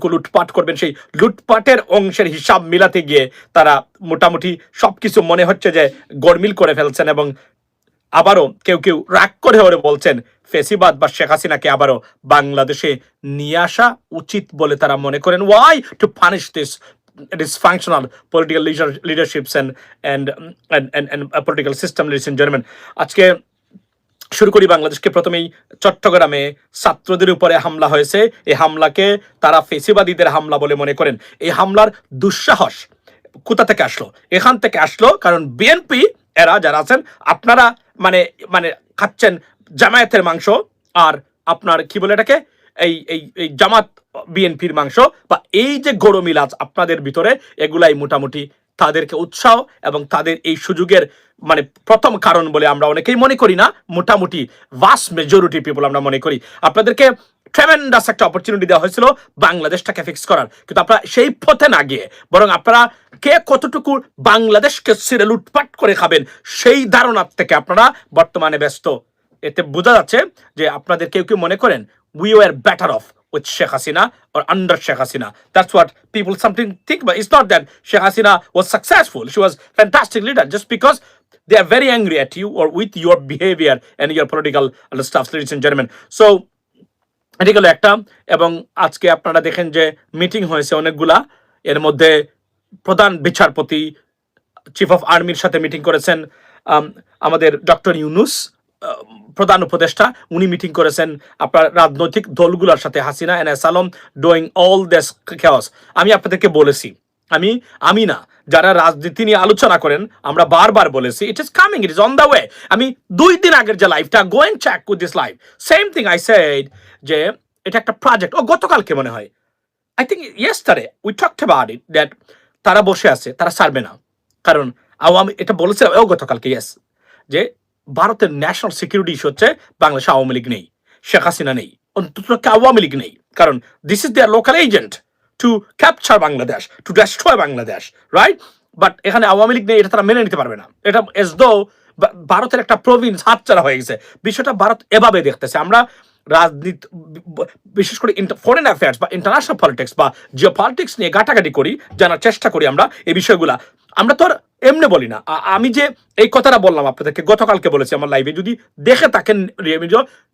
কতটুকু লুটপাট করবেন সেই লুটপাটের অংশের হিসাব মিলাতে গিয়ে তারা মোটামুটি সবকিছু মনে হচ্ছে যে গরমিল করে ফেলছেন এবং আবারও কেউ কেউ রাগ করে ওরে বলছেন ফেসিবাদ বা শেখ হাসিনাকে আবারও বাংলাদেশে নিয়ে আসা উচিত বলে তারা মনে করেন। Why to punish this dysfunctional political leader, leaderships and and and and, and political system আজকে শুরু করি বাংলাদেশকে প্রথমেই। চট্টগ্রামে ছাত্রদের উপরে হামলা হয়েছে। এই হামলাকে তারা ফেসিবাদীদের হামলা বলে মনে করেন। এই হামলার দুঃসাহস কোথা থেকে আসলো? এখান থেকে আসলো কারণ বিএনপি, এরা যারা আছেন, আপনারা মানে মানে খাচ্ছেন জামায়াতের মাংস আর আপনার কি বলে এটাকে? এই এই এই জামাত বিএনপির মাংস বা এই যে গরু মিলাজ আপনাদের ভিতরে, এগুলাই মোটামুটি তাদেরকে উৎসাহ এবং তাদের এই সুযোগের মানে প্রথম কারণ বলে আমরা অনেকেই মনে করি না, মোটামুটি ভাস্ট মেজরিটি পিপল আমরা মনে করি। আপনাদেরকে ট্রেমেন্ডাস একটা অপরচুনিটি দেওয়া হয়েছিল বাংলাদেশটাকে ফিক্স করার। কিন্তু আপনারা সেই পথে না গিয়ে বরং আপনারা কে কতটুকু বাংলাদেশকে ছিঁড়ে লুটপাট করে খাবেন সেই ধারণার থেকে আপনারা বর্তমানে ব্যস্ত। এতে বোঝা যাচ্ছে যে আপনাদের কেউ কেউ মনে করেন we were better off with Sheikh Hasina or under Sheikh Hasina. That's what people something think about. It's not that Sheikh Hasina was successful. She was fantastic leader just because they are very angry at you or with your behavior and your political stuff, ladies and gentlemen. So এটি গেল একটা এবং আজকে আপনারা দেখেন যে meeting হয়েছে অনেকগুলা এর মধ্যে প্রধান বিচারপতি চিফ অফ আর্মির সাথে মিটিং করেছেন আম, আমাদের ডক্টর ইউনুস প্রধান উপদেষ্টা, উনি মিটিং করেছেন আপনার রাজনৈতিক দলগুলোর সাথে, Hasina and S Alam doing all this chaos আমি আপনাদেরকে বলেছি, আমি আমি না, যারা রাজনীতি নিয়ে আলোচনা করেন, আমরা বারবার বলেছি it is coming it is on the way আমি দুই দিন আগের যে লাইফটা go and check with this life same thing I said যে, এটা একটা প্রজেক্ট ও গতকালকে মনে হয় I think yesterday we talked about it that তারা বসে আছে, তারা ছাড়বে না, কারণ আওয়ামী, এটা বলেছিলাম ও গতকালকে ইয়েস যে ভারতের ন্যাশনাল সিকিউরিটি ইস্যু হচ্ছে বাংলাদেশ আওয়ামী লীগ নেই, শেখ হাসিনা নেই, অন্তত আওয়ামী লীগ নেই। কারণ this is their local agent to capture Bangladesh to destroy Bangladesh right but এখানে আওয়ামী লীগ নেই, এটা তারা মেনে নিতে পারবে না। এটা এস দো ভারতের একটা প্রভিন্স হাতচারা হয়ে গেছে। বিষয়টা ভারত এভাবে দেখতেছে। আমরা রাজনীতি, বিশেষ করে ফরেন অ্যাফেয়ার্স বা ইন্টারন্যাশনাল পলিটিক্স বা জিও পলিটিক্স নিয়ে ঘাটাঘাটি করি, জানার চেষ্টা করি আমরা এই বিষয়গুলা। আমরা তো আর এমনি বলি না। আমি যে এই কথাটা বললাম আপনাদেরকে, গতকালকে বলেছি আমার লাইভে যদি দেখে থাকেন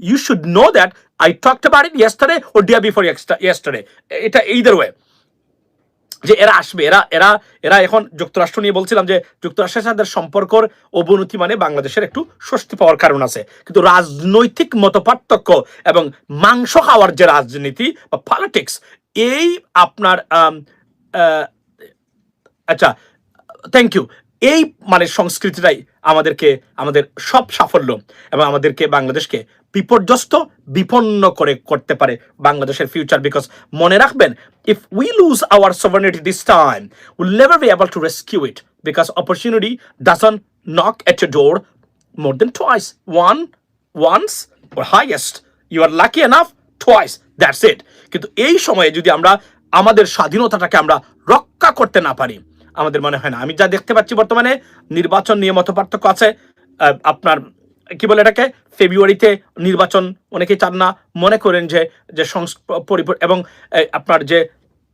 you should know that I talked about it yesterday or the day before yesterday এটা এইদের ওয়ে যে এরা আসবে, এরা এরা এরা এখন যুক্তরাষ্ট্র নিয়ে বলছিলাম যে যুক্তরাষ্ট্রের সাথে সম্পর্কর অবনতি মানে বাংলাদেশের একটু স্বস্তি পাওয়ার কারণ আছে। কিন্তু রাজনৈতিক মতপার্থক্য এবং মাংস খাওয়ার যে রাজনীতি বা পলিটিক্স এই আপনার আচ্ছা থ্যাংক ইউ এই মানে সংস্কৃতিটাই আমাদেরকে, আমাদের সব সাফল্য এবং আমাদেরকে বাংলাদেশকে বিপর্যস্ত, বিপন্ন করে, করতে পারে বাংলাদেশের ফিউচার বিকজ মনে রাখবেন if we lose our sovereignty this time will never be able to rescue it because opportunity doesn't knock at a door more than twice one once or highest. You are lucky enough twice. That's it. কিন্তু এই সময়ে যদি আমরা আমাদের স্বাধীনতাটাকে আমরা রক্ষা করতে না পারি আমাদের মনে হয় না। আমি যা দেখতে পাচ্ছি বর্তমানে নির্বাচন নিয়ে মত পার্থক্য আছে আপনার, কি বলে এটাকে? ফেব্রুয়ারিতে নির্বাচন অনেকেই চান না। মনে করেন যে যে এবং আপনার যে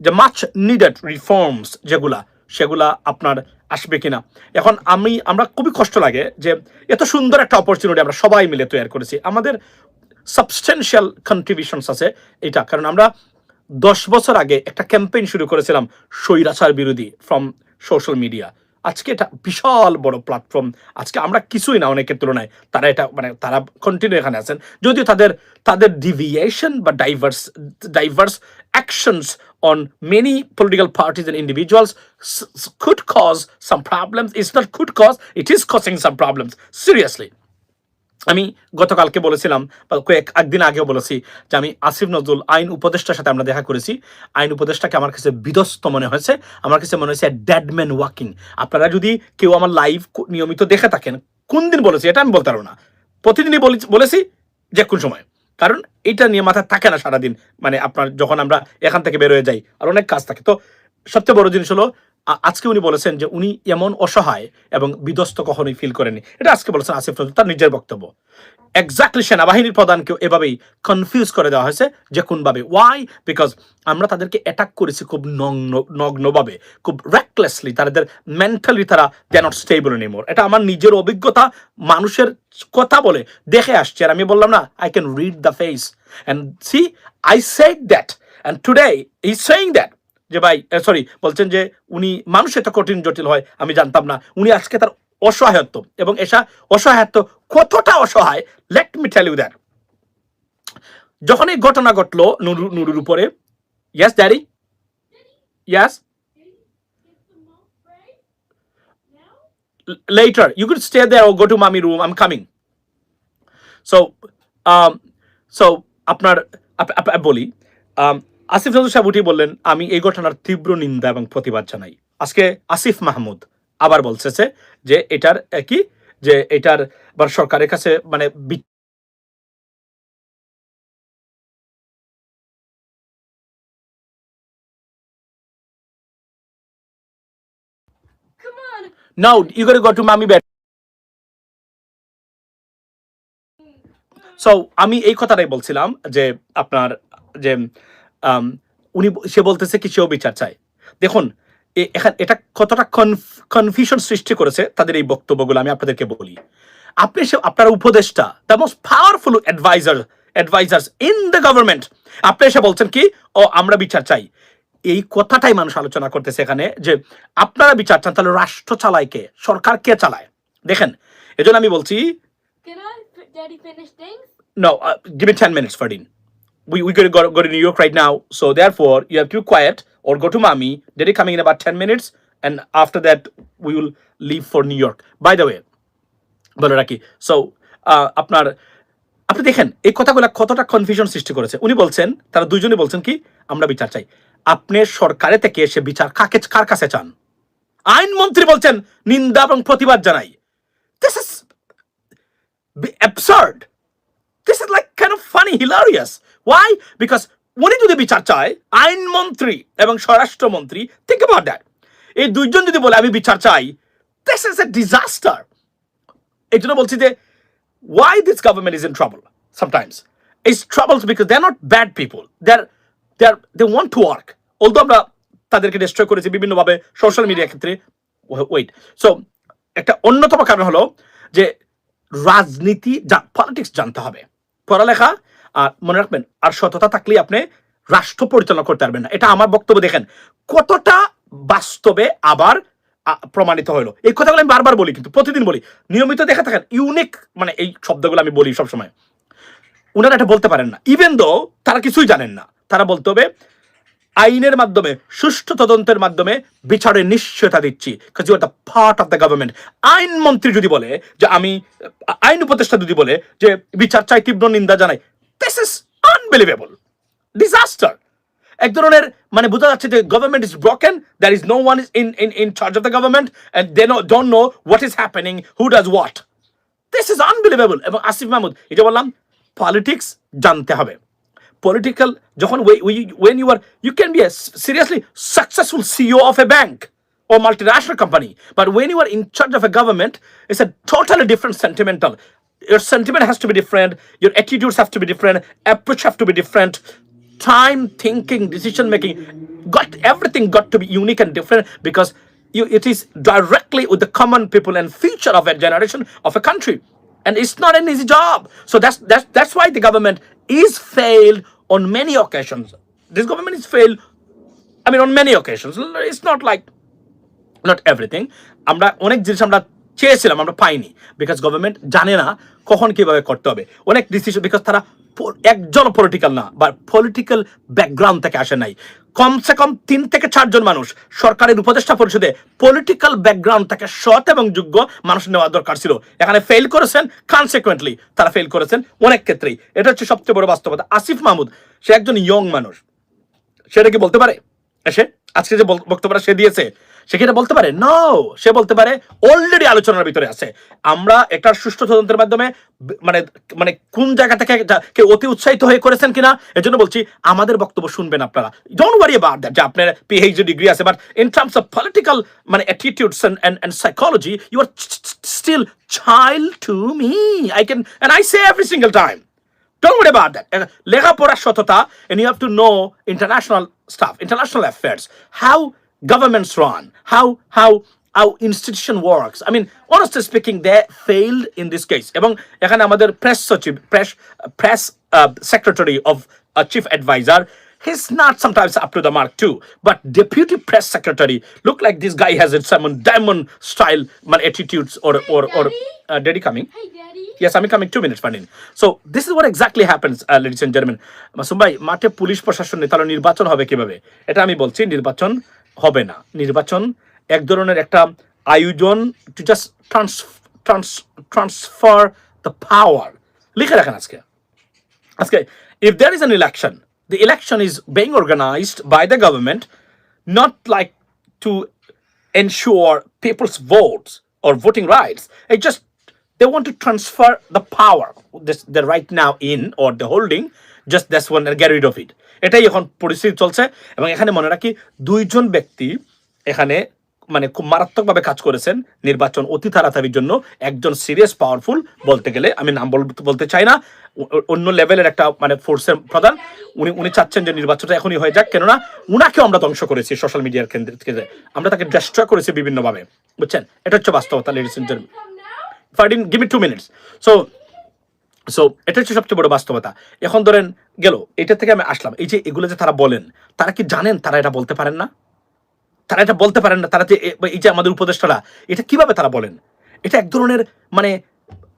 যে মাছ নিডেড রিফর্মস যেগুলা, সেগুলা আপনার আসবে কিনা। এখন আমি, আমরা খুবই কষ্ট লাগে যে, এত সুন্দর একটা অপরচুনিটি আমরা সবাই মিলে তৈরি করেছি। আমাদের সাবস্টেন্সিয়াল কন্ট্রিবিউশনস আছে এটা। কারণ আমরা দশ বছর আগে একটা ক্যাম্পেইন শুরু করেছিলাম স্বৈরাচার বিরোধী ফ্রম সোশ্যাল মিডিয়া। আজকে এটা বিশাল বড় প্ল্যাটফর্ম আজকে আমরা কিছুই না অনেকের তুলনায়। তারা এটা মানে তারা কন্টিনিউ এখানে আছেন। যদিও তাদের তাদের ডিভিয়েশন বা diverse diverse actions on many political parties and individuals could cause some problems. It's not could cause, it is causing some problems. Seriously. আমি গতকালকে বলেছিলাম, বা কয়েক, একদিন আগেও বলেছি যে আমি আসিফ নজরুল আইন উপদেষ্টার সাথে আমরা দেখা করেছি। আইন উপদেষ্টাকে আমার কাছে বিধ্বস্ত মনে হয়েছে। আমার কাছে মনে হয়েছে ড্যাডম্যান ওয়াকিং। আপনারা যদি কেউ আমার লাইভ নিয়মিত দেখে থাকেন, কোন দিন বলেছি এটা আমি বলতে পারব না। প্রতিদিনই বলেছি- যে কোন সময়। কারণ এটা নিয়ে মাথায় থাকে না সারাদিন। মানে আপনার যখন আমরা এখান থেকে বের হয়ে যাই, আর অনেক কাজ থাকে। তো সবচেয়ে বড় জিনিস হলো আজকে উনি বলেছেন যে উনি এমন অসহায় এবং বিধ্বস্ত কখনোই ফিল করেনি এটা আজকে বলেছেন আসিফ নজরুল তার নিজের বক্তব্য। এক্স্যাক্টলি সেনাবাহিনীর প্রধানকেও এভাবেই কনফিউজ করে দেওয়া হয়েছে যে কোনভাবে। ওয়াই বিকজ আমরা তাদেরকে অ্যাটাক করেছি খুব নগ্ন, নগ্নভাবে, খুব র্যাকলেসলি তাদের মেন্টালি তারা দে নট স্টেবল এনিমোর এটা আমার নিজের অভিজ্ঞতা, মানুষের কথা বলে দেখে আসছে। আর আমি বললাম না I can read the face and see I said that and today is saying that যে ভাই সরি বলছেন যে উনি মানুষ এত কঠিন জটিল হয় আমি জানতাম না। উনি আজকে তার অসহায়ত্ব এবং এসা অসহায়ত্ব কতটা অসহায় let me tell you that যখন এই ঘটনা ঘটলো নুরু নুরুর উপরে yes daddy yes later you could stay there or go to mommy room i'm coming so um so আপনার আপ- আপ- আপ- বলি um, আসিফ নজরুল সাহেব উঠে বললেন, আমি এই ঘটনার তীব্র নিন্দা এবং প্রতিবাদ জানাই। আজকে আসিফ মাহমুদ আবার বলতেছে যে এটার কি? যে এটার সরকারের কাছে মানে সো আমি এই কথাটাই বলছিলাম যে আপনার, যে উনি সে বলতেছে কি সেও বিচার চায়। দেখুন এখান এটা কতটা কনফিউশন সৃষ্টি করেছে তাদের এই বক্তব্যগুলো আমি আপনাদেরকে বলি। আপনি সে আপনার উপদেষ্টা the most powerful advisor advisors in the government আপনি এসে বলছেন কি ও আমরা বিচার চাই। এই কথাটাই মানুষ আলোচনা করতেছে এখানে যে আপনারা বিচার চান তাহলে রাষ্ট্র চালায় কে? সরকার কে চালায়? দেখেন এজন্য আমি বলছি. No, uh, give me 10 minutes. We, we gotta go, go to New York right now. So therefore, you have to be quiet or go to mommy. Daddy coming in about 10 minutes. And after that, we will leave for New York. By the way, বলে রাখি so আপনার আপনি দেখেন এই কথাগুলো কতটা confusion সৃষ্টি করেছে উনি বলছেন তারা দুইজনে বলছেন কি আমরা বিচার চাই আপনি সরকারে থেকে এসে বিচার কাকে কার কাছে চান আইনমন্ত্রী বলছেন নিন্দা এবং প্রতিবাদ জানাই this is absurd this is like kind of funny hilarious why because উনি যদি বিচার চায় আইনমন্ত্রী এবং স্বরাষ্ট্রমন্ত্রী think about that এই দুইজন যদি বলে আমি বিচার চাই this is a disaster এই জন্য বলছি যে why this government is in trouble sometimes it's troubles because they're not bad people they're they're they want to work although আমরা তাদেরকে ডিস্ট্রয় করেছি বিভিন্নভাবে সোশ্যাল মিডিয়া ক্ষেত্রে ওয়েট সো একটা অন্যতম কারণ হলো যে রাজনীতি পলিটিক্স জানতে হবে পড়ালেখা আর মনে রাখবেন, আর সততা থাকলে আপনি রাষ্ট্র পরিচালনা করতে পারবেন না। এটা আমার বক্তব্য, দেখেন। কতটা বাস্তবে আবার প্রমাণিত হলো। এই কথাগুলো আমি বারবার বলি, কিন্তু প্রতিদিন বলি। নিয়মিত দেখা থাকেন ইউনিক মানে এই শব্দগুলো আমি বলি সবসময়। ওনারা এটা বলতে পারেন না। ইভেন দো তারা কিছুই জানেন না। তারা বলতে হবে, আইনের মাধ্যমে, সুষ্ঠু তদন্তের মাধ্যমে বিচারের নিশ্চয়তা দিচ্ছি। পার্ট অফ দ্য গভর্নমেন্ট আইনমন্ত্রী যদি বলে যে আমি আইন উপদেষ্টা যদি বলে যে বিচার চাই, তীব্র নিন্দা জানাই দিস ইজ আনবিলিভেবল ডিজাস্টার এক ধরনের মানে বোঝা যাচ্ছে যে government is broken there is no one is in in in charge of the government and they know don't know what is happening who does what this is unbelievable এবং আসিফ মাহমুদ এটা বললাম politics জানতে হবে political যখন we- we- when you are you can be a s- seriously successful CEO of a bank or multinational company but when you are in charge of a government it's a totally different sentimental your sentiment has to be different your attitudes have to be different approach have to be different time thinking decision making got everything got to be unique and different because you, it is directly with the common people and future of a generation of a country and it's not an easy job so that's that's that's why the government is failed on many occasions this government is failed i mean on many occasions it's not like not everything আমরা অনেক জিনিস আমরা চেয়েছিলাম, আমরা পাইনি। Because government জানে না কখন কীভাবে করতে হবে। অনেক ডিসিশন বিকজ তারা একজন পলিটিক্যাল না, বা পলিটিক্যাল ব্যাকগ্রাউন্ড থেকে আসে নাই। কমসে কম তিন থেকে চারজন মানুষ সরকারের উপদেষ্টা পরিষদে পলিটিক্যাল ব্যাকগ্রাউন্ড থেকে সৎ এবং যোগ্য মানুষ নেওয়া দরকার ছিল। এখানে ফেল করেছেন কনসিকুয়েন্টলি তারা ফেল করেছেন অনেক ক্ষেত্রেই। এটা হচ্ছে সবচেয়ে বড় বাস্তবতা। আসিফ মাহমুদ, সে একজন ইয়ং মানুষ। সেটা কি বলতে পারে? এসে আজকে যে বক্তব্যটা সে দিয়েছে সে কি বলতে পারে? নো সে বলতে পারে অলরেডি আলোচনার ভিতরে আছে। আমরা একটা সুষ্ঠু তদন্তের মাধ্যমে মানে মানে কোন জায়গা থেকে কেউ অতি উৎসাহিত হয়ে করেছেন কিনা এজন্য বলছি আমাদের বক্তব্য শুনবেন আপনারা। ডোন্ট ওয়ারি অ্যাবাউট দ্যাট যে আপনার পিএইচডি ডিগ্রি আছে but in terms of political মানে attitudes and and psychology you are still child to me I can and I say every single time Don't worry about that. লেখাপড়ার সততা and you have to know international stuff, international affairs, how governments run, how how how institution works. I mean, honestly speaking, they failed in this case. এবং এখানে আমাদের press সচিব press press secretary of chief adviser He's not sometimes up to the mark too, but deputy press secretary look like this guy has a some diamond style man, attitudes or or or uh, Daddy coming. Hey, Daddy. Yes, I'm coming two minutes, Panin. So this is what exactly happens, uh, ladies and gentlemen. Masum ভাই মাঠে police প্রশাসন নেই তাহলে নির্বাচন হবে কিভাবে এটা আমি বলছি নির্বাচন হবে না নির্বাচন এক ধরনের একটা আয়োজন to just trans trans transfer the power লিখে রাখেন আজকে আজকে if there is an election the election is being organized by the government not like to ensure people's votes or voting rights it just they want to transfer the power this they're right now in or the holding just that's one get rid of it. এটাই এখন পরিস্থিতি চলছে এবং এখানে মনে রাখি দুইজন ব্যক্তি এখানে মানে খুব মারাত্মকভাবে কাজ করেছেন নির্বাচন অতি তাড়াতাড়ির জন্য। একজন সিরিয়াস পাওয়ারফুল বলতে গেলে আমি নাম বলতে চাই না। অন্য লেভেলের একটা মানে ফোর্সের প্রধান। উনি উনি চাচ্ছেন যে নির্বাচনটা এখনই হয়ে যাক। কেননা উনাকে আমরা ধ্বংস করেছি সোশ্যাল মিডিয়ার কেন্দ্র থেকে। আমরা তাকে ডেস্ট্রয় করেছি বিভিন্নভাবে। বুঝছেন? এটা হচ্ছে বাস্তবতা ladies and gentleman Come now. if I didn't give me two minutes. So so এটা হচ্ছে সবচেয়ে বড় বাস্তবতা। এখন ধরেন গেল, এটা থেকে আমি আসলাম। এই যে এগুলো যে তারা বলেন, তারা কি জানেন তারা এটা বলতে পারেন না? তারা এটা বলতে পারেন না? তারা যে এই যে আমাদের উপদেষ্টারা, এটা কীভাবে তারা বলেন? এটা এক ধরনের মানে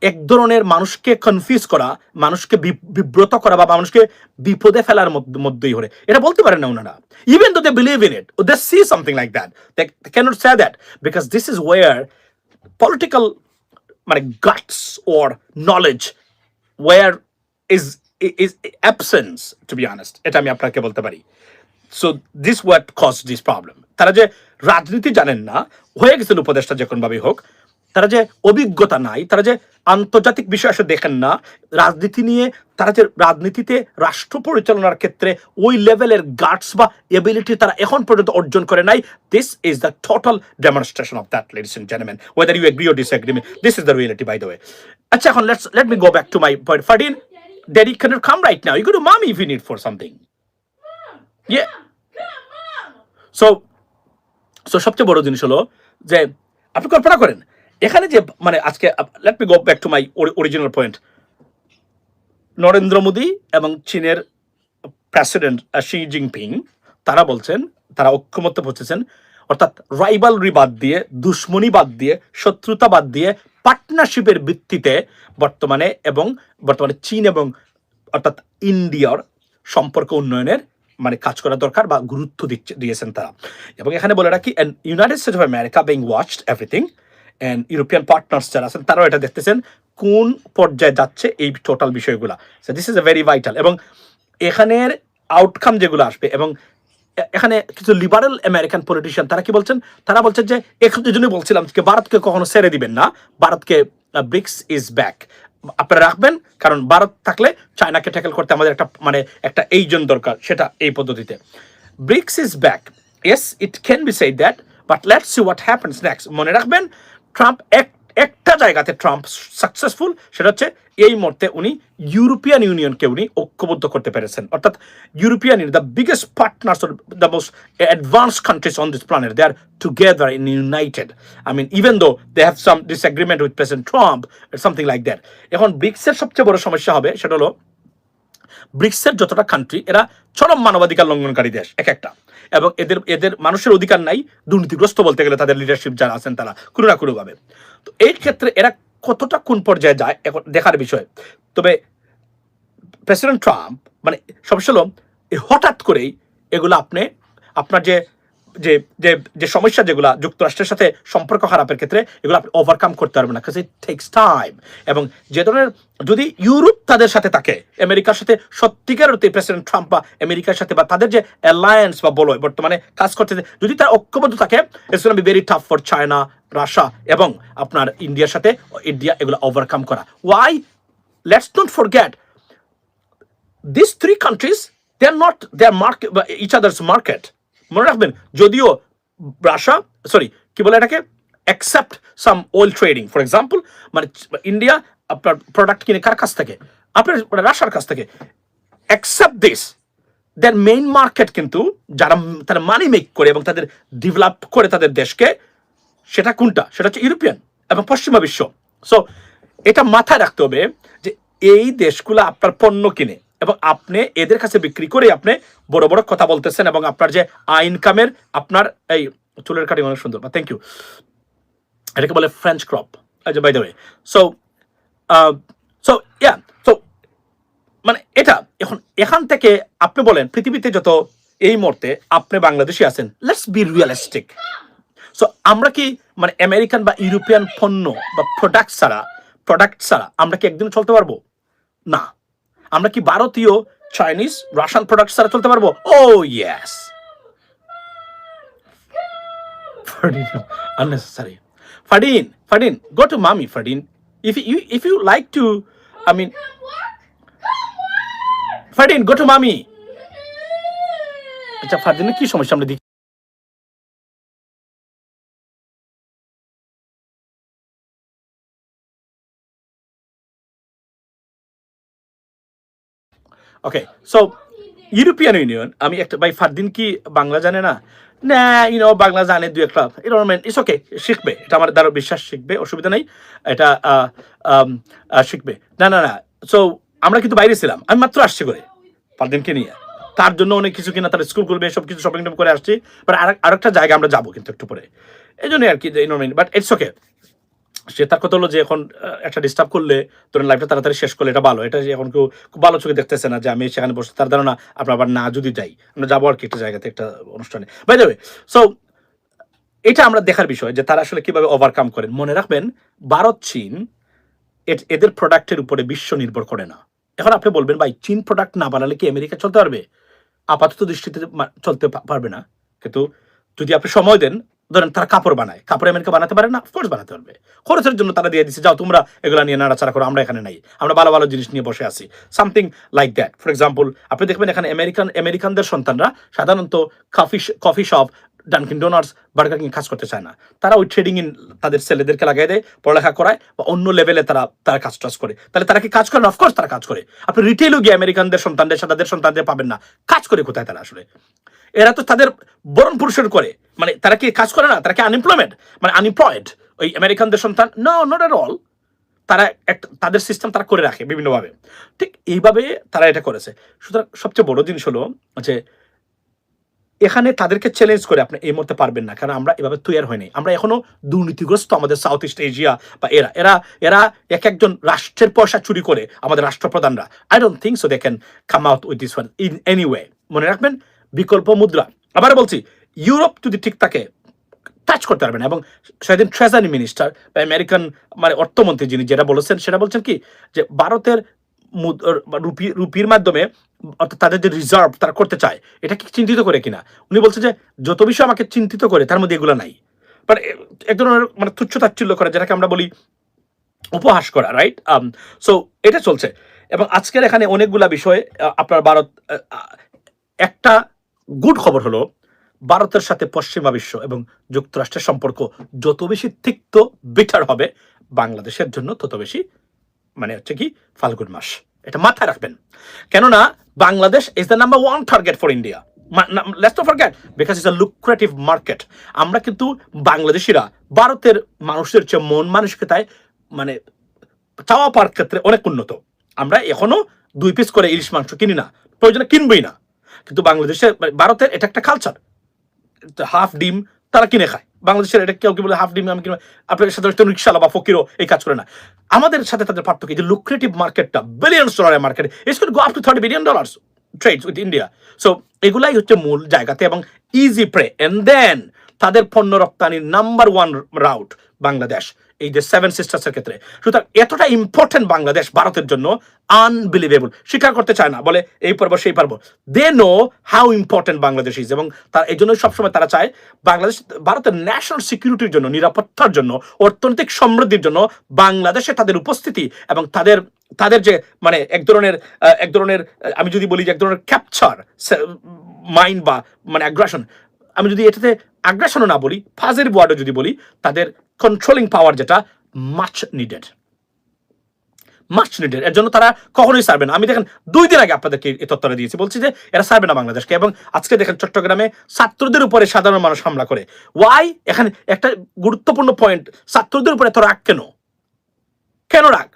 এক ধরনের মানুষকে কনফিউজ করা, মানুষকে বিব্রত করা বা মানুষকে বিপদে ফেলার মধ্য- মধ্যেই হরে এটা বলতে পারেন না ওনারা। Even though they believe in it they see something like that they can't say that because this is our political মানে guts or knowledge were is is absence to be honest এটা আমি আপনাকে বলতে পারি। So this what cause this problem তারা যে রাজনীতি জানেন না, হয়ে গেছেন উপদেষ্টা যে কোনোভাবেই হোক তারা যে অভিজ্ঞতা নাই, তারা যে আন্তর্জাতিক বিষয় আসলে দেখেন না, রাজনীতি নিয়ে তারা যে রাজনীতিতে রাষ্ট্র পরিচালনার ক্ষেত্রে ওই লেভেলের গার্ডস বা এবিলিটি তারা এখন পর্যন্ত অর্জন করে নাই। This is the total demonstration of that ladies and gentleman whether you agree or disagree this is the reality by the way আচ্ছা এখন let's let me go back to my point Fardin daddy can come right now you go mummy if you need for something Yeah. So so সবচেয়ে বড় জিনিস হলো যে, আপনি কল্পনা করেন এখানে যে মানে আজকে let me go back to my original point Narendra Modi এবং চীনের প্রেসিডেন্ট শি জিনপিং তারা বলছেন, তারা ঐক্যমত্য পৌঁছেছেন অর্থাৎ রাইভালরি বাদ দিয়ে, দুশ্মনী বাদ দিয়ে, শত্রুতা বাদ দিয়ে পার্টনারশিপের ভিত্তিতে বর্তমানে এবং বর্তমানে চীন এবং, অর্থাৎ ইন্ডিয়ার সম্পর্ক উন্নয়নের মানে কাজ করা দরকার বা গুরুত্ব দিচ্ছে, দিয়েছেন তারা। এবং এখানে বলে রাখি United States of America being watched everything and European partners যারা আছেন, তারাও এটা দেখতেছেন কোন পর্যায়ে যাচ্ছে এই টোটাল বিষয়গুলা। This is a very vital এবং এখানের আউটকাম যেগুলো আসবে এবং এখানে কিছু লিবারেল আমেরিকান পলিটিশিয়ান তারা কি বলছেন? তারা বলছেন যে এই জন্যই বলছিলাম যে ভারতকে কখনো ছেড়ে দিবেন না। ভারতকে ব্রিক্স ইজ ব্যাক আপনারা রাখবেন, কারণ ভারত থাকলে চায়নাকে ট্যাকেল করতে আমাদের একটা মানে একটা এইজন দরকার, সেটা এই পদ্ধতিতে। BRICS is back yes it can be say that but let's see what happens next মনে রাখবেন ট্রাম্প এক, একটা জায়গাতে ট্রাম্প সাকসেসফুল সেটা হচ্ছে এই মুহূর্তে উনি ইউরোপিয়ান ইউনিয়নকে উনি ঐক্যবদ্ধ করতে পেরেছেন। অর্থাৎ European Union the biggest partners the most advance countries on this planet they are together in united I mean even though they have some disagreement with President Trump something like that এখন ব্রিক্সের সবচেয়ে বড় সমস্যা হবে, সেটা হলো ব্রিক্সের যতটা country এরা চরম মানবাধিকার লঙ্ঘনকারী দেশ, এক একটা। এবং এদের এদের মানুষের অধিকার নাই, দুর্নীতিগ্রস্ত বলতে গেলে তাদের লিডারশিপ যারা আছেন তারা কোনো না কোনোভাবে তো এই ক্ষেত্রে এরা কতটা কোন পর্যায়ে যায়, এখন দেখার বিষয়। তবে প্রেসিডেন্ট ট্রাম্প মানে সবসময় হঠাৎ করেই এগুলো আপনি, আপনার যে যে যে যে সমস্যা যেগুলা যুক্তরাষ্ট্রের সাথে সম্পর্ক খারাপের ক্ষেত্রে, এগুলো আপনি ওভারকাম করতে পারবেন না ইট টেক্স টাইম এবং যে ধরনের, যদি ইউরোপ তাদের সাথে থাকে, আমেরিকার সাথে, সত্যিকার অর্থে প্রেসিডেন্ট ট্রাম্প বা আমেরিকার সাথে বা তাদের যে অ্যালায়েন্স বা বলো বর্তমানে কাজ করতে যদি তার ঐক্যবদ্ধ থাকে it's very tough for China Russia এবং আপনার ইন্ডিয়ার সাথে ইন্ডিয়া এগুলো ওভারকাম করা। Why let's not forget this three countries they are not they are market each others market মনে রাখবেন, যদিও রাশিয়া সরি কি বলে এটাকে? Accept some oil trading for example মানে ইন্ডিয়া আপনার প্রোডাক্ট কিনে কার কাছ থেকে? আপনার মানে রাশিয়ার কাছ থেকে। Accept this then main market কিন্তু যারা তারা মানি মেক করে এবং তাদের ডেভেলপ করে তাদের দেশকে, সেটা কোনটা? সেটা হচ্ছে ইউরোপিয়ান এবং পশ্চিমা বিশ্ব। সো এটা মাথায় রাখতে হবে যে এই দেশগুলো আপনার পণ্য কিনে এবং আপনি এদের কাছে বিক্রি করে আপনি বড় বড় কথা বলতেছেন এবং আপনার যে ইনকামের আপনার এই চুলের কাটিং অনেক সুন্দর। থ্যাংক ইউ এটাকে বলে ফ্রেঞ্চ ক্রপ আচ্ছা by the way so so yeah so মানে এটা এখন এখান থেকে আপনি বলেন, পৃথিবীতে যত এই মুহূর্তে আপনি বাংলাদেশি আছেন লেটস বি রিয়েলিস্টিক সো আমরা কি মানে আমেরিকান বা ইউরোপিয়ান পণ্য বা প্রোডাক্ট ছাড়া প্রোডাক্ট ছাড়া আমরা কি একদিন চলতে পারব? না। আমরা কি ভারতীয় চাইনিজ রাশিয়ান প্রোডাক্ট ছাড়া চলতে পারব? ও yes unnecessary Fardin go to mummy Fardin if you if you like to I mean Fardin mummy আচ্ছা ফাদিনের কি সমস্যা? আমরা দেখি। ওকে সো ইউরোপিয়ান ইউনিয়ন আমি একটা, ভাই ফারদিন কি বাংলা জানে না? না ইউনো বাংলা জানে দু একটা এরকম ইটস ওকে শিখবে, এটা আমার দ্বারা বিশ্বাস শিখবে, অসুবিধা নেই, এটা শিখবে। না না না সো আমরা কিন্তু বাইরে ছিলাম, আমি মাত্র আসছি করে ফারদিনকে নিয়ে। তার জন্য অনেক কিছু কিনা তার স্কুল করবে সব কিছু শপিং করে আসছি বাট আর আরেকটা জায়গা আমরা যাব কিন্তু একটু পরে। এই জন্যই আর কি বাট ইটস ওকে সে তার কথা হলো যে এখন একটা ডিস্টার্ব করলে ধরেন লাইফটা তাড়াতাড়ি শেষ করলে এটা ভালো। এটা এখন কেউ খুব ভালো চোখে দেখতেছে না যে আমি সেখানে বসে, তার ধারণা আপনার আবার না যদি যাই, আমরা যাব আর কি একটা জায়গাতে, একটা অনুষ্ঠানে। বাই যাবে সো এটা আমরা দেখার বিষয় যে তারা আসলে কীভাবে ওভারকাম করেন। মনে রাখবেন, ভারত, চীন এদের প্রোডাক্টের উপরে বিশ্ব নির্ভর করে না। এখন আপনি বলবেন, ভাই, চীন প্রোডাক্ট না বানালে কি আমেরিকা চলতে পারবে? আপাতত দৃষ্টিতে চলতে পারবে না। কিন্তু যদি আপনি সময় দেন ধরেন তারা কাপড় বানায়। কাপড় আমেরিকা বানাতে পারে না অফকোর্স বানাতে পারবে। খরচের জন্য তারা দিয়ে দিচ্ছে যাও, তোমরা এগুলো নিয়ে নাড়াচাড়া করো, আমরা এখানে নাই। আমরা ভালো ভালো জিনিস নিয়ে বসে আছি। Something like that for example আপনি দেখবেন এখানে আমেরিকান আমেরিকানদের সন্তানরা সাধারণত coffee coffee shop Dunkin Donuts Burger King কাজ করতে চায় না। তারা ওই ট্রেডিং ইন তাদের ছেলেদেরকে লাগাই দেয়, পড়ালেখা করায় বা অন্য লেভেলে তারা তারা কাজ টাজ করে। তাহলে তারা কি কাজ করে অফকোর্স তারা কাজ করে। আপনি রিটেলও গিয়ে আমেরিকানদের সন্তানদের সাথে তাদের সন্তানদের পাবেন না। কাজ করে কোথায় তারা আসলে? এরা তো তাদের বরণ পুরুষের করে। মানে তারা কি কাজ করে না? তারা কি আনএমপ্লয়মেন্ট মানে আনএমপ্লয়েড ওই আমেরিকানদের সন্তান? নো নট এট অল তারা একটা তাদের সিস্টেম তারা করে রাখে বিভিন্নভাবে। ঠিক এইভাবে তারা এটা করেছে। সুতরাং সবচেয়ে বড় জিনিস হলো যে এখানে তাদেরকে চ্যালেঞ্জ করে আপনি এই মুহূর্তে পারবেন না, কারণ আমরা এভাবে তৈরি হয়নি। আমরা এখনও দুর্নীতিগ্রস্ত আমাদের সাউথ ইস্ট এশিয়া বা এরা এরা এরা এক একজন রাষ্ট্রের পয়সা চুরি করে আমাদের রাষ্ট্রপ্রধানরা। I don't think so they can come out with this one in any way মনে রাখবেন? বিকল্প মুদ্রা। আবার বলছি, ইউরোপ যদি ঠিক থাকে টাচ করতে পারবেন এবং সেদিন ট্রেজারি মিনিস্টার বা আমেরিকান মানে অর্থমন্ত্রী যিনি যেটা বলেছেন, সেটা বলছেন কি, যে ভারতের রুপি রুপির মাধ্যমে অর্থাৎ তাদের যে রিজার্ভ তারা করতে চায়, এটা কি চিন্তিত করে কিনা? উনি বলছে যে, যত বিষয় আমাকে চিন্তিত করে, তার মধ্যে এগুলো নাই। বাট এক ধরনের মানে তুচ্ছ তাচ্ছিল্য করা, যেটাকে আমরা বলি উপহাস করা রাইট সো এটা চলছে। এবং আজকের এখানে অনেকগুলা বিষয় আপনার ভারত একটা গুড খবর হলো, ভারতের সাথে পশ্চিমা বিশ্ব এবং যুক্তরাষ্ট্রের সম্পর্ক যত বেশি তিক্ত বিটার হবে, বাংলাদেশের জন্য তত বেশি মানে হচ্ছে কি, ফাল্গুন মাস। এটা মাথায় রাখবেন। কেননা, Bangladesh is the number one target for India lucrative market আমরা কিন্তু বাংলাদেশিরা, ভারতের মানুষের চেয়ে মন মানসিকতায় মানে চাওয়া পাওয়ার ক্ষেত্রে অনেক উন্নত। আমরা এখনও দুই পিস করে ইলিশ মাংস কিনি না। প্রয়োজনে কিনবই না। কিন্তু বাংলাদেশে মানে ভারতের এটা একটা কালচার হাফ ডিম তারা কিনে খায়। বাংলাদেশের এটা কেউ কি বলে হাফ ডিম আমি কিনে আপনার সাথে রিক্সালা বা ফকিরও এই কাজ করে না। আমাদের সাথে তাদের পার্থক্য যে লুক্রেটিভ মার্কেটটা বিলিয়ন ডলারের market it's could go up to thirty billion dollars trades with India so এগুলাই হচ্ছে মূল জায়গাতে এবং ইজি প্রে এন্ড দেন তাদের পণ্য রপ্তানির নাম্বার ওয়ান রাউট বাংলাদেশ। এই যে সেভেন সিস্টার্সের ক্ষেত্রে। সুতরাং এতটা ইম্পর্টেন্ট বাংলাদেশ ভারতের জন্য আনবিলিভেবল স্বীকার করতে চায় না, বলে এই পারব, সেই পারব। They know how important Bangladesh is এবং তার এই জন্য সবসময় তারা চায় বাংলাদেশ, ভারতের ন্যাশনাল সিকিউরিটির জন্য, নিরাপত্তার জন্য, অর্থনৈতিক সমৃদ্ধির জন্য বাংলাদেশে তাদের উপস্থিতি এবং তাদের তাদের যে মানে এক ধরনের এক ধরনের, আমি যদি বলি যে এক ধরনের ক্যাপচার মাইন্ড বা মানে অ্যাগ্রাসন আমি যদি এটাতে আগ্রাসনও না বলি, ফাজের ওয়ার্ডও যদি বলি, তাদের কন্ট্রোলিং পাওয়ার যেটা মাচ নিডেড মাচ নিডেড এর জন্য তারা কখনোই সারবে না। আমি দেখেন, দুই দিন আগে আপনাদেরকে এই তথ্যটা দিয়েছি। বলছি যে, এরা সারবে না বাংলাদেশকে। এবং আজকে দেখেন, চট্টগ্রামে ছাত্রদের উপরে সাধারণ মানুষ হামলা করে। ওয়াই এখানে একটা গুরুত্বপূর্ণ পয়েন্ট ছাত্রদের উপরে এত রাগ কেন? কেন রাগ?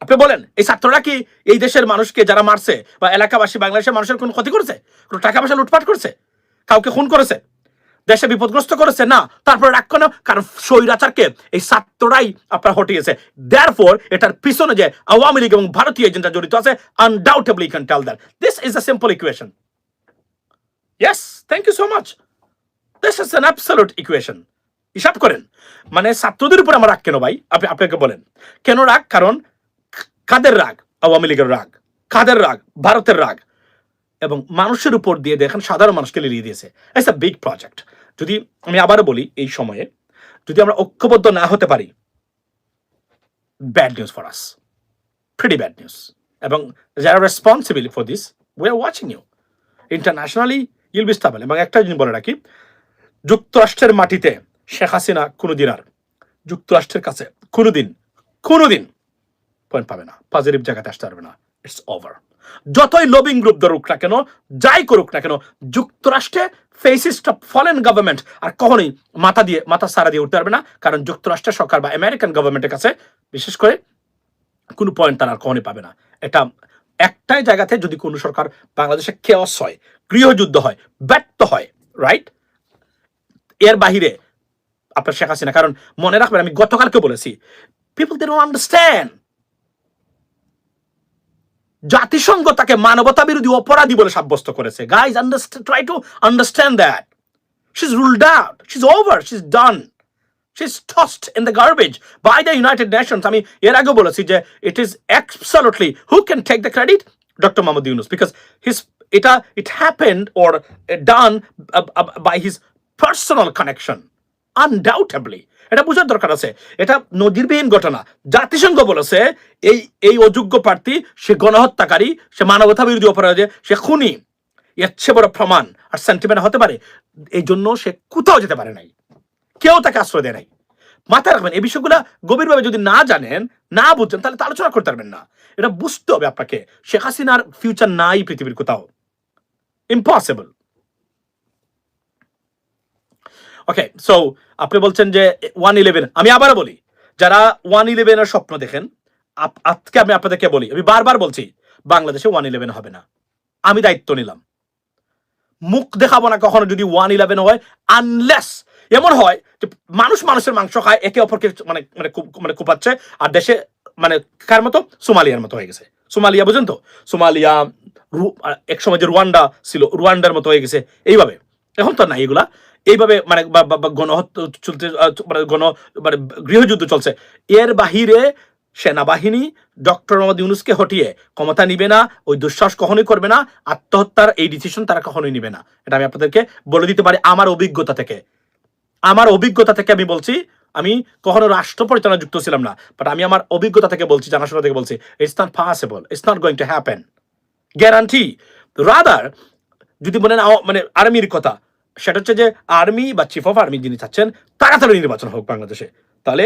আপনি বলেন, এই ছাত্ররা কি এই দেশের মানুষকে যারা মারছে বা এলাকাবাসী বাংলাদেশের মানুষের কোনো ক্ষতি করছে? কোনো টাকা পয়সা লুটপাট করছে? কাউকে খুন করেছে? দেশে বিপদগ্রস্ত করেছে? না। তারপরে রাগ কেন কারণ স্বৈরাচারকে এই ছাত্ররাই আপনার হটিয়েছে। দেয়ার ফোর এটার পিছনে যে আওয়ামী লীগ এবং ভারতীয় এজেন্টরা জড়িত আছে undoubtably can tell that this is a simple equation yes thank you so much this is an absolute equation হিসাব করেন। মানে ছাত্রদের উপর আমার রাগ কেন ভাই? আপনি, আপনাকে বলেন। কেন রাগ? কারণ কাদের রাগ? আওয়ামী লীগের রাগ। কাদের রাগ? ভারতের রাগ। এবং মানুষের উপর দিয়ে দেখেন সাধারণ মানুষকে লিলিয়ে দিয়েছে। ইটস আ বিগ প্রজেক্ট যদি আমি আবারও বলি এই সময়ে, যদি আমরা ঐক্যবদ্ধ না হতে পারি bad news for us pretty bad news এবং যারা responsible for this we are watching you internationally you'll be stable এবং একটা জিনিস বলে রাখি, যুক্তরাষ্ট্রের মাটিতে শেখ হাসিনা কোনোদিন আর যুক্তরাষ্ট্রের কাছে কোনোদিন কোনোদিন পয়েন্ট পাবে না। পজিটিভ জায়গাতে আসতে পারবে না। ইটস ওভার যতই লবিং গ্রুপ ধরুক না কেন, যাই করুক না কেন, যুক্তরাষ্ট্রে ফেসিস্ট ফরেন গভর্নমেন্ট আর কখনোই মাথা দিয়ে, মাথা সারা দিয়ে উঠতে পারবে না। কারণ যুক্তরাষ্ট্রের সরকার বা আমেরিকান গভর্নমেন্টের কাছে বিশেষ করে কোনো পয়েন্ট তারা আর কখনোই পাবে না। এটা একটাই জায়গাতে যদি কোনো সরকার বাংলাদেশে কেওস হয়, গৃহযুদ্ধ হয়, ব্যর্থ হয় রাইট এর বাহিরে আপনার শেখ হাসিনা, কারণ মনে রাখবেন আমি গতকালকে বলেছি পিপল দে ডোন্ট আন্ডারস্ট্যান্ড জাতিসংঘ তাকে মানবতা বিরোধী অপরাধী বলে সাব্যস্ত করেছে। Guys try to understand that she's ruled out she's over she's done she's toast in the garbage by the United Nations আমি এর আগেও বলেছি যে it is absolutely who can take the credit doctor Muhammad Yunus because his এটা it happened or done by his personal connection undoubtably এটা বোঝার দরকার আছে। এটা নজিরবিহীন ঘটনা। জাতিসংঘ বলেছে, এই এই অযোগ্য প্রার্থী, সে গণহত্যাকারী, সে মানবতা বিরোধী অপরাধে, সে খুনি। এর বড় প্রমাণ আর সেন্টিমেন্ট হতে পারে, এই জন্য সে কোথাও যেতে পারে নাই। কেউ তাকে আশ্রয় দেয় নাই। মাথায় রাখবেন, এই বিষয়গুলো গভীরভাবে যদি না জানেন, না বুঝছেন তাহলে তো আলোচনা করতে পারবেন না। এটা বুঝতে হবে আপনাকে, শেখ হাসিনার ফিউচার নাই পৃথিবীর কোথাও। ইম্পসিবল ওকে সো আপনি বলছেন যে ওয়ান ইলেভেন, আমি আবারও বলি, যারা ওয়ান ইলেভেনের স্বপ্ন দেখেন আজকে আমি আপনাদেরকে বলি, আমি বারবার বলছি, বাংলাদেশে ওয়ান ইলেভেন হবে না। আমি দায়িত্ব নিলাম। মুখ দেখাবো না কখনো যদি ওয়ান ইলেভেন হয় আনলেস এমন হয় যে মানুষ মানুষের মাংস খায়, একে অপরকে মানে মানে মানে কুপাচ্ছে, আর দেশে মানে কার মতো? সোমালিয়ার মতো হয়ে গেছে। সোমালিয়া, বুঝেন তো? সোমালিয়া এক সময় যে রুয়ান্ডা ছিল, রুয়ান্ডার মতো হয়ে গেছে। এইভাবে। এখন তো না এগুলা। এইভাবে মানে গণহত্যা চলতে মানে গণ মানে গৃহযুদ্ধ চলছে। এর বাহিরে সেনাবাহিনী ডক্টর মোহাম্মদ ইউনুসকে হটিয়ে ক্ষমতা নিবে না, ওই দুঃসাহস কখনোই করবে না, আত্মহত্যার এই ডিসিশন তারা কখনোই নিবে না। এটা আমি আপনাদেরকে বলে দিতে পারি আমার অভিজ্ঞতা থেকে। আমার অভিজ্ঞতা থেকে আমি বলছি, আমি কখনো রাষ্ট্র পরিচালনা যুক্ত ছিলাম না বাট আমি আমার অভিজ্ঞতা থেকে বলছি, জানাশোনা থেকে বলছি it's not possible it's not going to happen guarantee rather যদি বলেন মানে আর্মির কথা সেটা হচ্ছে যে আর্মি বা চিফ অফ আর্মি যিনি চাচ্ছেন তাড়াতাড়ি নির্বাচন হোক বাংলাদেশে। তাহলে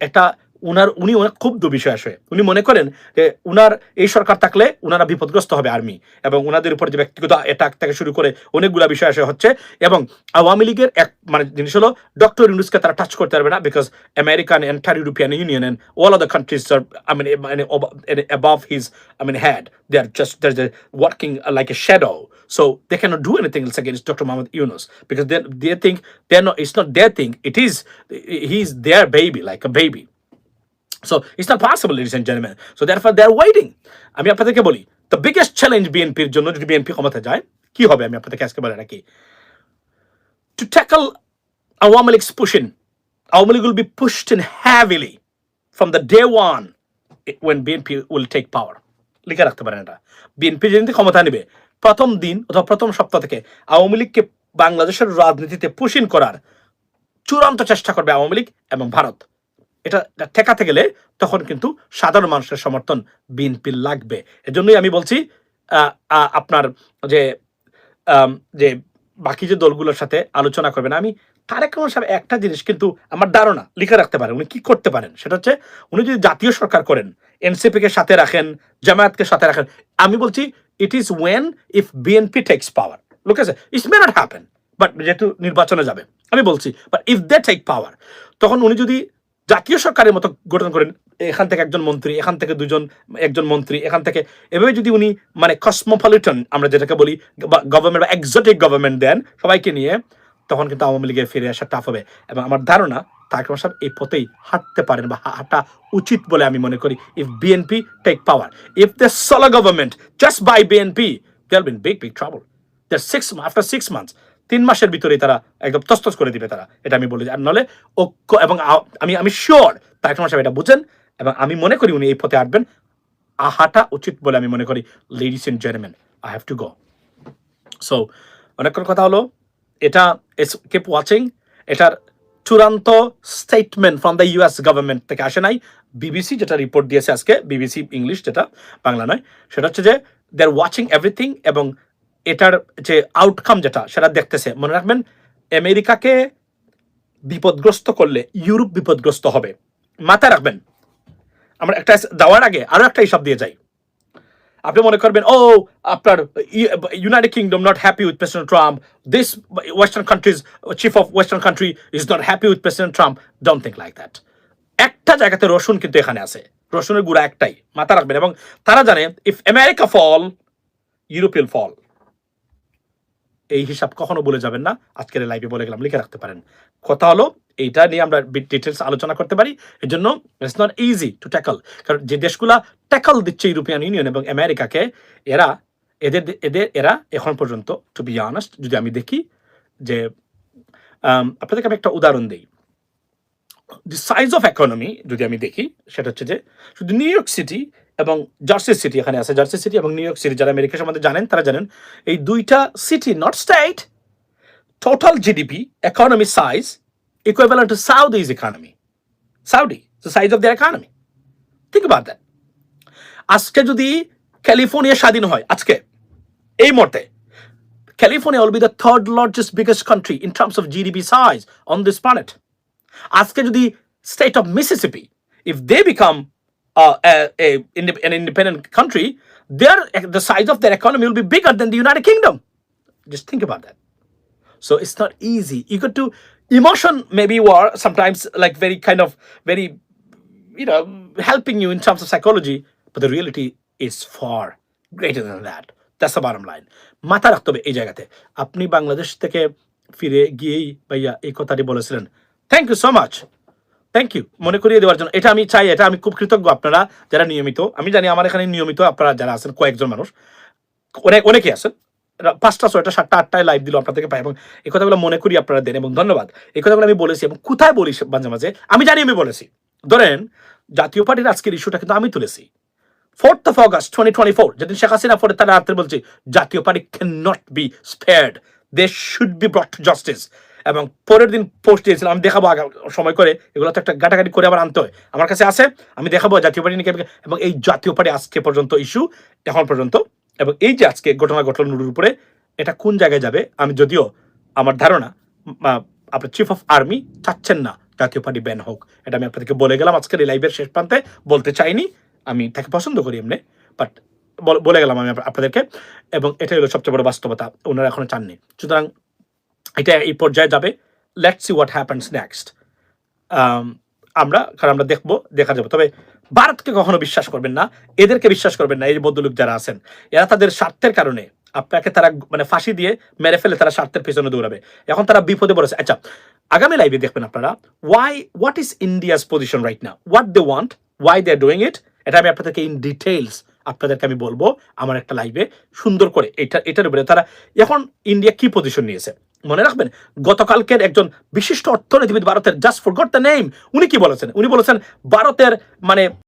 একটা উনার উনি অনেক ক্ষুব্ধ বিষয় আসে। উনি মনে করেন যে উনার এই সরকার থাকলে উনারা বিপদগ্রস্ত হবে আর্মি এবং উনাদের উপর যে ব্যক্তিগত অ্যাটাক থেকে শুরু করে অনেকগুলা বিষয় আসে হচ্ছে এবং আওয়ামী লীগের এক মানে জিনিস হলো ডক্টর ইউনুসকে তারা টাচ করতে পারবে না because American and the European Union and all other countries R I mean মানে above his I mean head. They are just they're, they're working uh, like a shadow. So they cannot do anything else against Dr. Mohammed Yunus because they they think they're not it's not their thing. It is he's their baby like baby so, it's not possible, ladies and gentlemen. So, therefore, they're waiting. আমি আপনাদেরকে বলি, the biggest challenge বিএনপির জন্য যদি BNP ক্ষমতা যায়, কি হবে? আমি আপনাদেরকে আজকে বলে রাখি। To tackle Awami League's pushing Awami League will be pushed in heavily from the day one when BNP will take power. লিখে রাখতে পারেন এটা। বিএনপি যেদিন ক্ষমতা নেবে, প্রথম দিন অথবা প্রথম সপ্তাহ থেকে আওয়ামী লীগকে বাংলাদেশের রাজনীতিতে পুশিন করার চূড়ান্ত চেষ্টা করবে আওয়ামী লীগ এবং ভারত। এটা ঠেকাতে গেলে তখন কিন্তু সাধারণ মানুষের সমর্থন বিএনপির লাগবে। এজন্যই আমি বলছি আপনার যে যে বাকি যে দলগুলোর সাথে আলোচনা করবেন, আমি তারেক রহমান সাহেব একটা জিনিস কিন্তু আমার ধারণা, লিখে রাখতে পারেন, উনি কি করতে পারেন? সেটা হচ্ছে, উনি যদি জাতীয় সরকার করেন, এনসিপি কে সাথে রাখেন জামায়াতকে সাথে রাখেন, আমি বলছি it is when if BNP takes power লোক আছে it's may not happen but যেহেতু নির্বাচনে যাবে, আমি বলছি but if they take power তখন উনি যদি জাতীয় সরকারের মতো গঠন করেন। এখান থেকে একজন মন্ত্রী, এখান থেকে দুজন, একজন মন্ত্রী, এখান থেকে এভাবে যদি উনি মানে কসমোপলিটন আমরা যেটাকে বলি গভর্নমেন্ট বা এক্সোটিক গভর্নমেন্ট দেন সবাইকে নিয়ে, তখন কিন্তু আওয়ামী লীগে ফিরে আসা টাফ হবে। এবং আমার ধারণা রহমান সাহেব এই পথেই হাঁটতে পারেন বা হাঁটা উচিত বলে আমি মনে করি। If BNP take power if the solo government just by BNP their been big big trouble there six after six months তিন মাসের ভিতরেই তারা একদম তস্তস করে দিবে তারা। এটা আমি বলি আর নলে ঐক্য এবং আমি আমি শিওর তারেক রহমান সাহেব এটা বুঝেন এবং আমি মনে করি উনি এই পথে হাঁটবেন। আহাটা উচিত বলে আমি মনে করি ladies and gentleman I have to go so অনেকক্ষণ কথা হলো। এটা কিপ ওয়াচিং এটার চূড়ান্ত statement from the US government থেকে আসে নাই। বিবিসি যেটা রিপোর্ট দিয়েছে আজকে বিবিসি ইংলিশ যেটা, বাংলা নয়, সেটা হচ্ছে যে দে আর ওয়াচিং এভরিথিং এবং এটার যে আউটকাম যেটা, সেটা দেখতেছে। মনে রাখবেন, আমেরিকাকে বিপদগ্রস্ত করলে ইউরোপ বিপদগ্রস্ত হবে। মাথায় রাখবেন, আমরা একটা যাওয়ার আগে আরও একটা হিসাব দিয়ে যাই। আপনি মনে করবেন, ও, আপনার United Kingdom not happy with president Trump this western countries chief of western country is not happy with president Trump don't think like that একটা জায়গাতে রসুন কিন্তু এখানে আছে। রসুনের গুঁড়া একটাই। মাথা রাখবেন এবং তারা জানে if America fall European fall এই হিসাব কখনো বলে যাবেন না। আজকের লাইভে বলে গেলাম, লিখে রাখতে পারেন। কথা হলো, এইটা নিয়ে আমরা ডিটেলস আলোচনা করতে পারি। এর জন্য it's not easy to tackle কারণ যে দেশগুলা ট্যাকল দিচ্ছে ইউরোপিয়ান ইউনিয়ন এবং আমেরিকাকে এরা এদের এদের, এরা এখন পর্যন্ত টু বি অনেস্ট যদি আমি দেখি যে আপনাদেরকে আমি একটা উদাহরণ দিই। দি সাইজ অফ ইকোনমি যদি আমি দেখি, সেটা হচ্ছে যে, শুধু নিউ ইয়র্ক সিটি এবং জার্সি সিটি এখানে আছে জার্সি সিটি এবং নিউ ইয়র্ক সিটি যারা আমেরিকা সম্বন্ধে জানেন তারা জানেন এই দুইটা city not state total GDP economy size equivalent to Saudi's. Saudi, the size of their economy. Think about that. আজকে যদি ক্যালিফোর্নিয়া স্বাধীন হয় আজকে এই মুহূর্তে California will be the third largest biggest country in terms of GDP size on this planet. আজকে যদি state of Mississippi, if they become uh, a, a, inde- an independent country, their the size of their economy will be bigger than the United Kingdom. Just think about that. So it's not easy. You got to emotion maybe were sometimes like very kind of very you know helping you in terms of psychology, but the reality is far greater than that. That's the bottom line. মাথা রাখতে হবে এই জায়গাতে আপনি বাংলাদেশ থেকে ফিরে গিয়েই ভাইয়া এই কথাটি বলেছিলেন thank you so much thank you মনে করিয়ে দেওয়ার জন্য। এটা আমি চাই, এটা আমি খুব কৃতজ্ঞ আপনারা যারা নিয়মিত। আমি জানি আমার এখানে নিয়মিত আপনারা যারা আছেন, কয়েকজন মানুষ। অনেক অনেকে আছেন। পাঁচটা, ছয়টা, সাতটা, আটটায় লাইভ দিল আপনাদেরকে পাই এবং এই কথাগুলো মনে করি আপনারা দেন এবং ধন্যবাদ। এই কথাগুলো আমি বলেছি এবং কোথায় বলি মাঝে মাঝে? আমি জানি আমি বলেছি। ধরেন, জাতীয় পার্টির আজকের ইস্যুটা কিন্তু আমি তুলেছি। Fourth of August twenty twenty four যেদিন শেখ হাসিনা পরে তারা রাত্রে বলছি, Jatiya Party can not be spared they should be brought justice এবং পরের দিন পোস্ট দিয়েছিলাম আমি দেখাবো সময় করে, এগুলো তো একটা গাটাগাটি করে আবার আনতে হয়। আমার কাছে আছে, আমি দেখাবো জাতীয় পার্টি নিয়ে এবং এই জাতীয় পার্টি আজকে পর্যন্ত ইস্যু এখন পর্যন্ত। এবং এই যে আজকে ঘটনা ঘটনার উপরে, এটা কোন জায়গায় যাবে? আমি যদিও আমার ধারণা আপনার চিফ অফ আর্মি চাচ্ছেন না জাতীয় পার্টি ব্যান হোক। এটা আমি আপনাদেরকে বলে গেলাম আজকের এই লাইভের শেষ প্রান্তে, বলতে চাইনি, আমি তাকে পছন্দ করি এমনি বাট বলে গেলাম আমি আপনাদেরকে। এবং এটাই হলো সবচেয়ে বড় বাস্তবতা, ওনারা এখনও চাননি। সুতরাং এটা এই পর্যায়ে যাবে। Let see what happens next আমরা, কারণ আমরা দেখব, দেখা যাবে। তবে ভারতকে কখনো বিশ্বাস করবেন না, এদেরকে বিশ্বাস করবেন না, এই যে বৌদ্ধলোক যারা আছেন, এরা তাদের স্বার্থের কারণে আপনাকে তারা মানে ফাঁসি দিয়ে মেরে ফেলে তারা স্বার্থের পেছনে দৌড়াবে। এখন তারা বিপদে পড়েছে। আচ্ছা আগামী লাইভে দেখবেন আপনারা why what is India's position right না what they want why they are doing it এটা আমি আপনাদেরকে ইন ডিটেলস আপনাদেরকে আমি বলব আমার একটা লাইভে সুন্দর করে, এটা, এটার উপরে। তারা, এখন ইন্ডিয়া কি পজিশন নিয়েছে? মনে রাখবেন, গতকালকের একজন বিশিষ্ট অর্থনীতিবিদ ভারতের just forgot the name উনি কি বলেছেন? উনি বলেছেন ভারতের মানে